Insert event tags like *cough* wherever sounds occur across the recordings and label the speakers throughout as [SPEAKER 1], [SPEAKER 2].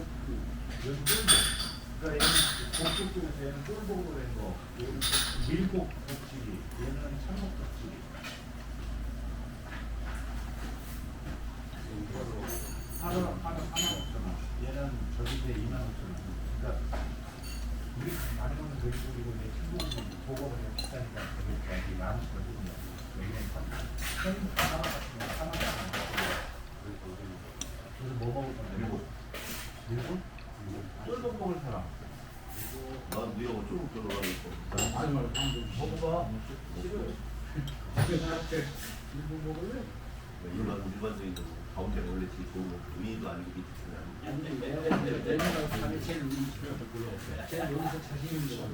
[SPEAKER 1] 그러니까 여기 쫄복 그러니까 얘는 복지 중에서 얘는 쫄복으로 된 거 얘는 밀복 복지리 얘는 참목 복지리 하나 하나 하나 없잖아 얘는 저기에 2만 5천 원 그러니까 우리 많이 먹는 돼지고기고 내 친구는 보고가 그냥 비싸니까 저기까지 만 원씩 거든요 여기는 참 하나 같은 거 하나 같은 거 그래서 뭐 먹을 건데 밀복 밀복? 쫄복 먹을 사람
[SPEAKER 2] 난 니하고 좀 들어가겠고.
[SPEAKER 3] 아니 말고 방금
[SPEAKER 1] 먹어봐
[SPEAKER 3] 싫어요. 나한테 일본 먹을래?
[SPEAKER 2] 일반 일반적인 거 가운데 원래 제일 거 위도 아니고 밑에는 아니고.
[SPEAKER 3] 내가 내가 사는 제일 불러. 제가 여기서 자신 있는 거.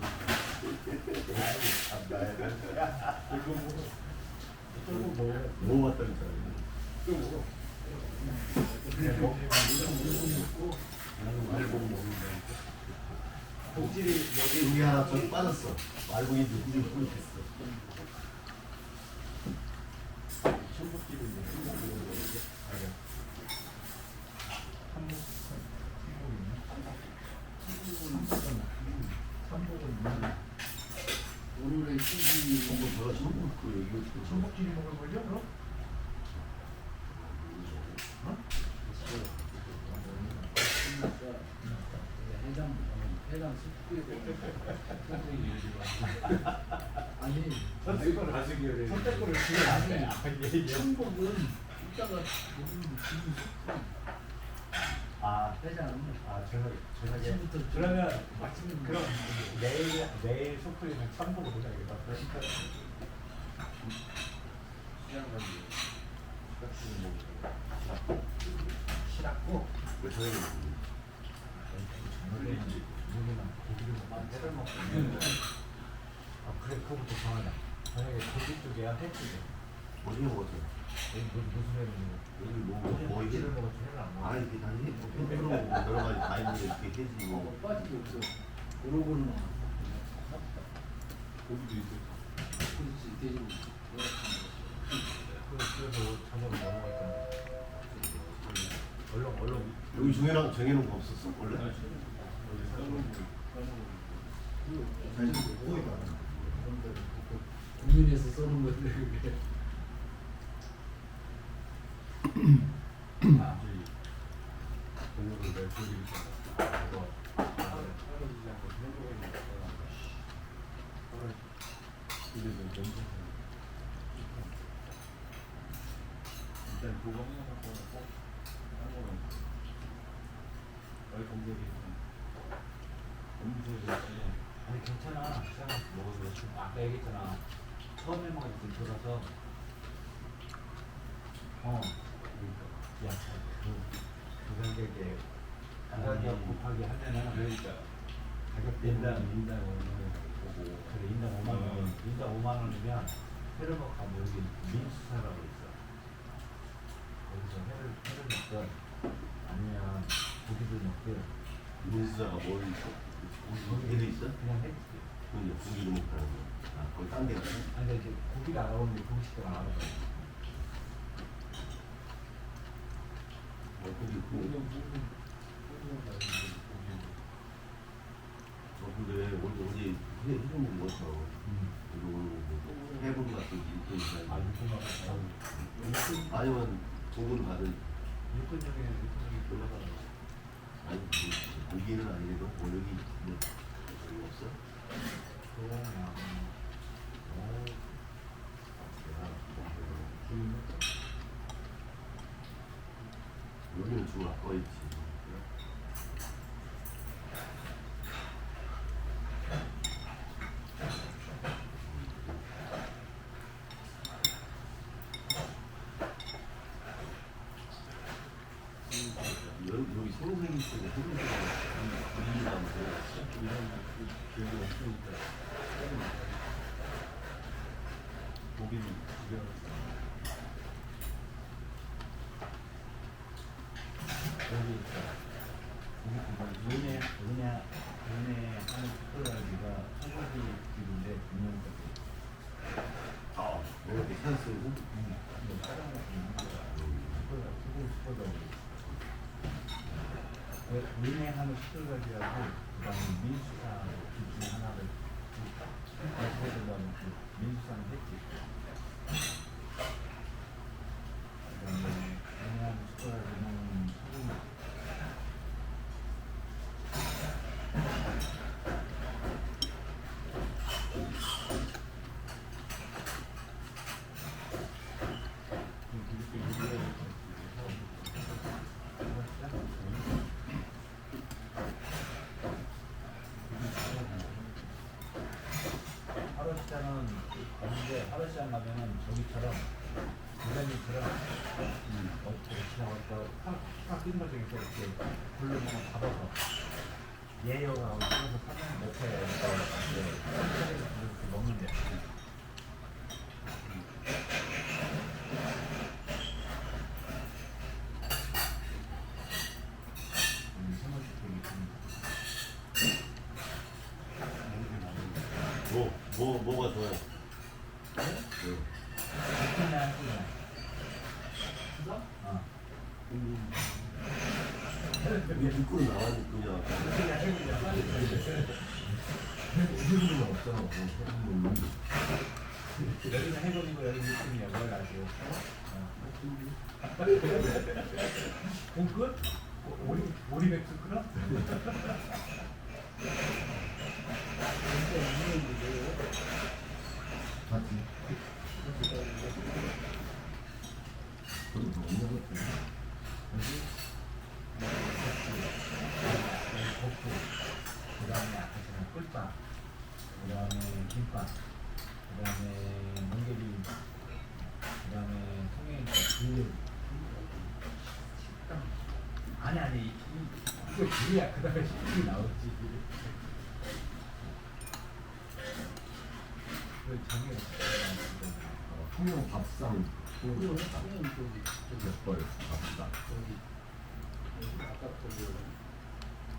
[SPEAKER 2] 뭐 같다는 줄 알고 먹는다.
[SPEAKER 1] 복질이 여기
[SPEAKER 2] 우리 하나 저기 빠졌어. 말고기 누구지 누구 됐어.
[SPEAKER 1] 청국집이
[SPEAKER 3] 오늘의
[SPEAKER 1] 먹을 그럼? 어?
[SPEAKER 3] 해장 해장 숙부에 아니
[SPEAKER 1] 선택권을 가지기 선택권을 주면 안돼
[SPEAKER 3] 한복은
[SPEAKER 1] 아,
[SPEAKER 3] 해장
[SPEAKER 1] 아 저녁 저녁에
[SPEAKER 3] 아침부터
[SPEAKER 1] 그러면
[SPEAKER 3] 맛있는
[SPEAKER 1] 그럼 내일 내일 소프리는 참고로 보자겠다 그러니까 시장 가지 시각지는 뭐 싫었고.
[SPEAKER 2] 그 저녁에
[SPEAKER 1] 고기를 회를 먹고 아 그래. 그거부터 정하자. 저녁에 고기 쪽이야 회 쪽이야
[SPEAKER 2] 어디 먹었어?
[SPEAKER 1] 여
[SPEAKER 2] 여기 뭐뭐 이게
[SPEAKER 1] 고기를 먹었지 회를 안 먹어
[SPEAKER 2] 아 이게 당연히 뭐 팬으로 여러 가지 다 있는데 이렇게 해지 거뭐
[SPEAKER 3] 빠지고 없어 고루고루
[SPEAKER 2] 고기도 있어.
[SPEAKER 3] 그렇지 돼지고기
[SPEAKER 1] 그- 그래서 저녁에 넘어갔잖아 얼른 얼른
[SPEAKER 2] 여기 중에랑 정해놓은 거 없었어 원래? 사실 거의 다.
[SPEAKER 3] 국민에서 써는 건데 그게
[SPEAKER 1] 아니 괜찮아. 시장 먹으면 지금 아까 얘기했잖아. 처음에 먹을 때 들어서 어, 야, 그, 그 가격에 가격 곱하기 하면은 그러니까 가격 인당 인당 5만 원 보고 그래 인당 5만 원 인당 5만 원이면 회를 먹고 가면 여기 민수사라고 있어 거기서 회를 회를 먹든 아니면 고기를 먹든
[SPEAKER 2] 민수자가 뭘 있어? 고기도 있어?
[SPEAKER 1] 그냥 해
[SPEAKER 2] 그건 이제 고기를 먹다는 거. 아 거기 딴 데가.
[SPEAKER 1] 아니 이제 고기가 나오는데 고기식당 안 하거든
[SPEAKER 2] 어 고기 그. 어 근데 어제 해 해준 거 오늘 뭐 해본 것 같은
[SPEAKER 1] 아 육군가 아
[SPEAKER 2] 아니면 돈을 받은
[SPEAKER 1] 육군 중에 육군 중에 골라서
[SPEAKER 2] 아니 그 고기는 아니래도 뭐 여기 뭐 여기 없어?
[SPEAKER 1] 오.
[SPEAKER 2] 여 기는 주아까 있지. 여기 여기 생생이 쪽에 생생이 이이라면서
[SPEAKER 1] 이런 기억이 없으니까. 보기는 지겨워. 여기 있다. 은혜, 은혜, 은혜 하는 스콜라지가 소고기 집인데 분명히
[SPEAKER 2] 아 이렇게
[SPEAKER 1] 음, 이거 다른 거 있는 거야. 은혜 하는 스콜라지하고 그다음에 민수사 둘 중에 하나를 그다음에 그 민수사는 했지. 그다음에 은혜 하는 스콜라지는 소고기 하루시장은 가는데 하루시장 가면은 저기처럼 부장님처럼 어떻게 지나갈까 확확 뛴거 중에서 이렇게 불러보면 잡아서 예여하고 찍어서 사면 옆에 이렇게 이렇게 먹는데 음, 생각이 되게 좀
[SPEAKER 2] 뭐, 뭐, 뭐가 좋아요? 뭐.
[SPEAKER 1] 좋구나 하구나
[SPEAKER 3] 수다?
[SPEAKER 1] 어
[SPEAKER 2] 이게 듣고 나가니 그냥
[SPEAKER 1] 지금은 없어 여기는 그 다음에 아까 전에 꿀빵 그 다음에 김밥 그 다음에 멍게비 그 다음에 통행이니까 굴 식당. 아니 아니 이- 이- 이거 굴이야. 그 다음에 식이 나오지. 그 정해
[SPEAKER 4] 통영 밥상.
[SPEAKER 3] 그냥 저기 저기
[SPEAKER 4] 몇벌 밥상
[SPEAKER 3] 아까 저기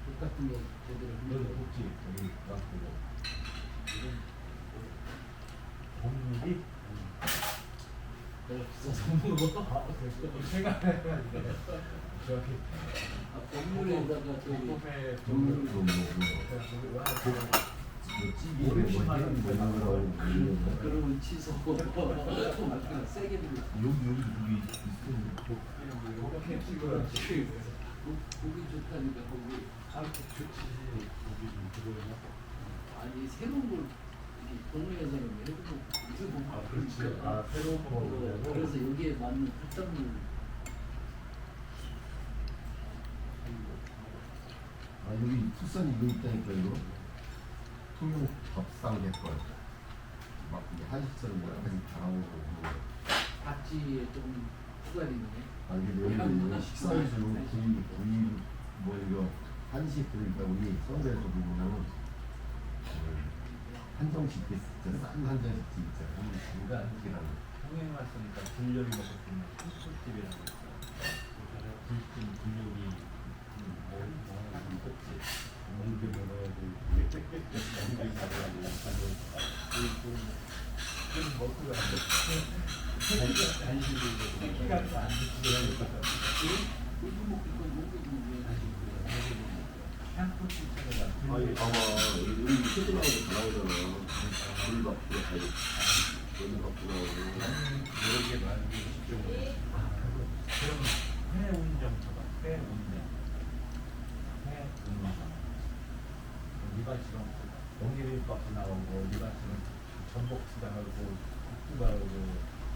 [SPEAKER 3] 국 같은 거 제대로
[SPEAKER 1] 너도
[SPEAKER 3] 흔들어
[SPEAKER 1] 복지 여기 놔두고 공률이
[SPEAKER 3] 내가 비싸서 먹어
[SPEAKER 1] 아 생각해가지고 저기
[SPEAKER 3] 아 건물에다가 저기
[SPEAKER 4] 좀 뭐, 뭐뭐 그러는 거
[SPEAKER 3] 그러면 취소 좀 세게 들어
[SPEAKER 4] 여기 여기 여기 있으면
[SPEAKER 1] 이렇게 찍어야지
[SPEAKER 3] 보기 좋다니까 거기.
[SPEAKER 1] 아 좋지. 고기 좀 들어야
[SPEAKER 3] 아니 새로운 걸이 동네에서는 이거 보고
[SPEAKER 1] 아 그렇지. 아 새로운 거
[SPEAKER 3] 어,
[SPEAKER 1] 먹으려고.
[SPEAKER 3] 그래서 여기에 맞는 특산물
[SPEAKER 4] 아 여기 투싼 이거 있다니까 이거. 통영 밥상 개뻘 막 이게 한식처럼 여러 가지 다 나오고 뭐.
[SPEAKER 3] 박지에 좀
[SPEAKER 4] 아 이게 여기 이거 식사해서 구이 구이 뭐 이거 한식 그러니까 우리 서울에서 보면은 그 한정식 진짜 싼 한정식 있잖아 한식인가 한식이라는
[SPEAKER 1] 통행 왔으니까 불요리 먹을 수 있는 꿀꿀집이라고 있어 불찜 불요리 뭐
[SPEAKER 3] 고기 *laughs* 먹고 이거. 먹고 있는
[SPEAKER 1] 향토집 찾 아가
[SPEAKER 2] 아니 봐봐 여기 헤드라운드 다 나오잖아. 불밥 들어가야 여기밥 들어가고.
[SPEAKER 1] 여러 개 만들고 싶죠 그럼 회 운정 쳐봐 회 운정 회 운정 이발처럼 멍게를 멍게김밥도 나오고 일반적인 전복도 나오고 국도 나오고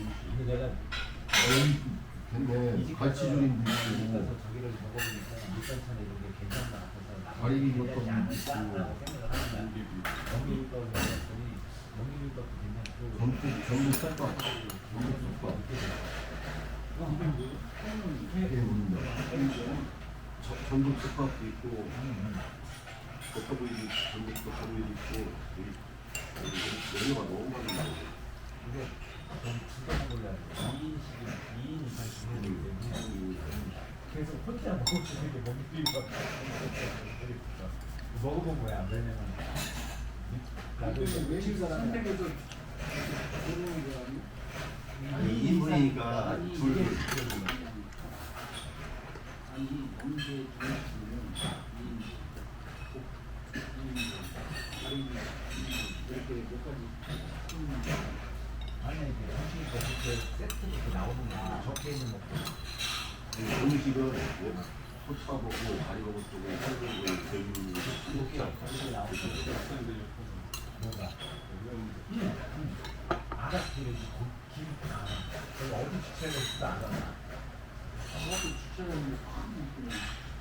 [SPEAKER 1] 근데 내가
[SPEAKER 4] 어이 근데
[SPEAKER 1] 이집
[SPEAKER 4] 갈치조림도
[SPEAKER 1] 가서
[SPEAKER 4] 있고
[SPEAKER 1] 저기를 먹어보니까 밑반찬에 이런 게 괜찮나 싶어서
[SPEAKER 4] 가리비
[SPEAKER 1] 나는
[SPEAKER 4] 덮밥도
[SPEAKER 1] 괜찮지
[SPEAKER 4] 있고.
[SPEAKER 1] 않을까라고 생각을 하니까 멍게김밥을 먹었더니 멍게김밥도 괜찮고.
[SPEAKER 4] 전국 전국 쌀밥 전국 쌀밥 해운이요
[SPEAKER 2] 저- 전국 솥밥도 있고 겉어보이도 전국 겉어보이도 있고 여기 여기 메뉴가 너무 많은데
[SPEAKER 1] 근데 전 진짜 몰라요 2인씩 2인 이상씩 해야 되기 때문에 계속 혼자 있는 게 멍게김밥 먹어본 거야 왜냐면 나도
[SPEAKER 3] 선택해서 보내는 거? 아니,
[SPEAKER 2] 인분이니까 둘.
[SPEAKER 3] 아니 언제 다리 이렇게 몇 가지 음,
[SPEAKER 1] 아니 이게 솔직히 그때 세트 이렇게 나오는 거 적혀 있는 거
[SPEAKER 2] 음식은 솥밥하고 가리버거 쪽에 살고 대부분
[SPEAKER 1] 이렇게 거 뭐가 아가씨들이 김 저기 어디 주차해야 될지도 알아
[SPEAKER 3] 아무것도 먹고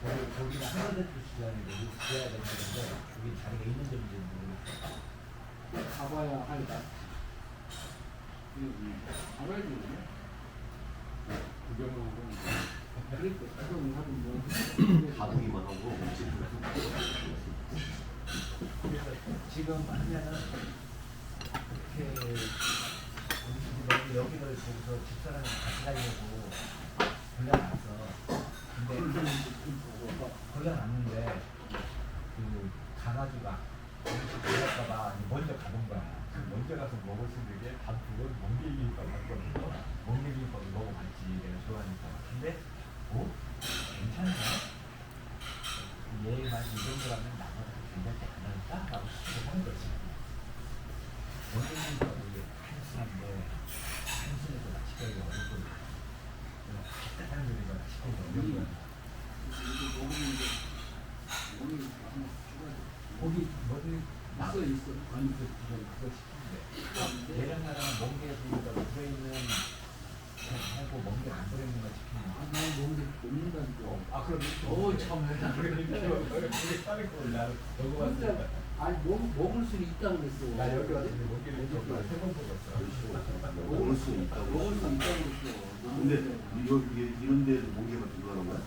[SPEAKER 1] 거기 거기가 하나대 주차장인데 여기 지어야 되는데 여기 자리가 있는지 모르겠어
[SPEAKER 3] 가봐야 할다. 그러니까 뭐.
[SPEAKER 2] 가보기만 하고
[SPEAKER 1] 지금 하면은 이렇게 음식이 여기를 보고서 집사람이 같이 가려고 걸려놨어. 근데 걸려놨는데 그 가가지고 음식 걸릴까봐 먼저 가본 거야. 그 먼저 가서 먹을 수 있는 게 단품은 멍게김밥 같거든요. 멍게김밥을 먹어봤지 내가 좋아하니까. 근데 어? 괜찮네. 얘만 이 정도라면 나보다 괜찮지 않을까? 라고 생각하는 거지. 원래는 이게 한순한데, 한순에서 낚시거리가 어렵고, 딱딱한 요리가 낚시거리가 어려운 거야.
[SPEAKER 3] 이거 먹으면 이제 오늘 한번 추가해.
[SPEAKER 1] 거기 뭐지?
[SPEAKER 3] 있어 있어.
[SPEAKER 1] 아니, 그, 그거, 그거 시키는데. 얘랑 나랑 멍게에서 들어있는, 하고 멍게 안 들어있는 거 시키는
[SPEAKER 3] 아, 나 먹는데 먹는다니까.
[SPEAKER 1] 아, 그럼
[SPEAKER 3] 어우, 참.
[SPEAKER 1] 그게 빠른 걸 나, 여기
[SPEAKER 3] 진짜
[SPEAKER 1] 왔으니까.
[SPEAKER 3] 아니 먹 먹을 수 있다고 그랬어.
[SPEAKER 1] 나 여기 왔는데 멍게를 세번 먹었어.
[SPEAKER 2] 먹을 수 있다고
[SPEAKER 3] 먹을 수 있다고 그랬어.
[SPEAKER 2] 근데 이거 이게 이런 데도 멍게가 들어가는 거야?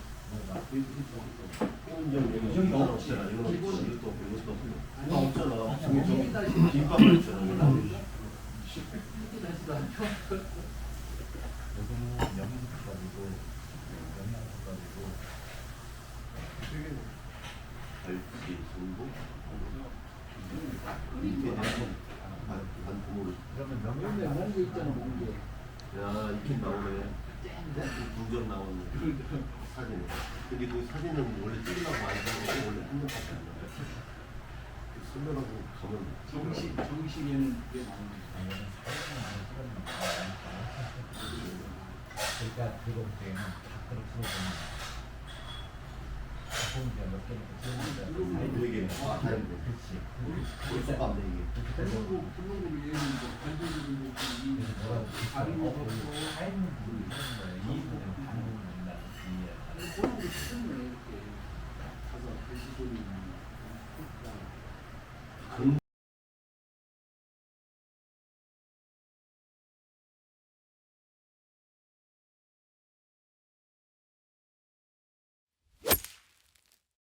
[SPEAKER 2] 이런 거 없잖아 이건 없고 이것도 없고 이것도 없고 이거 없잖아 김밥만 있잖아
[SPEAKER 3] 이렇게 다시도 안
[SPEAKER 1] 영양국밥이고 영양국밥이고
[SPEAKER 2] 갈치 전복 이렇게 해서 반 반품으로
[SPEAKER 1] 그러면 명절
[SPEAKER 3] 하는 게 있잖아 멍게.
[SPEAKER 2] 야 이렇게 나오네 두점 나오는 사진 근데 그 사진은 원래 찍으려고 안 하는 거고 원래 한 점밖에 안 나와 쓰려고 가면
[SPEAKER 3] 정식 정식에는 그게 나오는
[SPEAKER 1] 아니면 제가 들고 그때는 밖으로 풀어봅니다.
[SPEAKER 2] 되게 다
[SPEAKER 1] 그게 뭐 하는 거예요. 그렇지.